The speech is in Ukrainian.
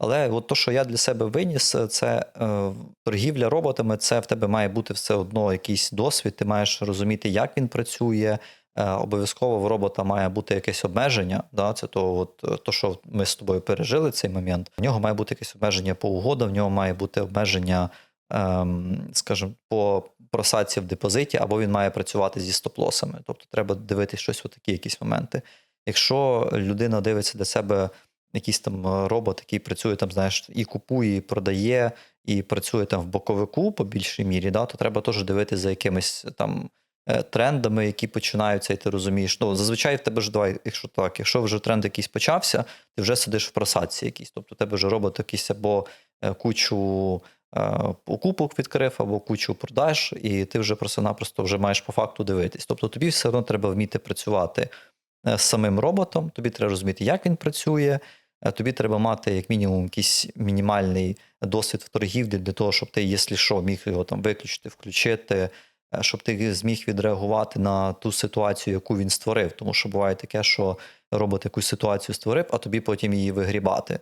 Але от то, що я для себе виніс, це е, торгівля роботами, це в тебе має бути все одно якийсь досвід. Ти маєш розуміти, як він працює. Е, обов'язково в робота має бути якесь обмеження. Да? Це то, от, е, то, що ми з тобою пережили цей момент. В нього має бути якесь обмеження по угодам, в нього має бути обмеження, ем, скажімо, по просадці в депозиті, або він має працювати зі стоп-лосами. Тобто треба дивитися щось у такі якісь моменти. Якщо людина дивиться для себе якийсь там е, робот, який працює там, знаєш, і купує, і продає, і працює там в боковику по більшій мірі, да, то треба теж дивитися за якимись там е, трендами, які починаються, і ти розумієш. Ну, зазвичай в тебе ж давай, якщо так, якщо вже тренд якийсь почався, ти вже сидиш в просадці якійсь. Тобто у тебе вже робот якийсь або е, кучу покупок відкрив, або кучу продаж, і ти вже просто-напросто вже маєш по факту дивитись. Тобто тобі все одно треба вміти працювати з самим роботом, тобі треба розуміти, як він працює. Е, Тобі треба мати як мінімум якийсь мінімальний досвід в торгівлі для того, щоб ти, якщо що, міг його там виключити, включити, е, щоб ти зміг відреагувати на ту ситуацію, яку він створив. Тому що буває таке, що робот якусь ситуацію створив, а тобі потім її вигрібати.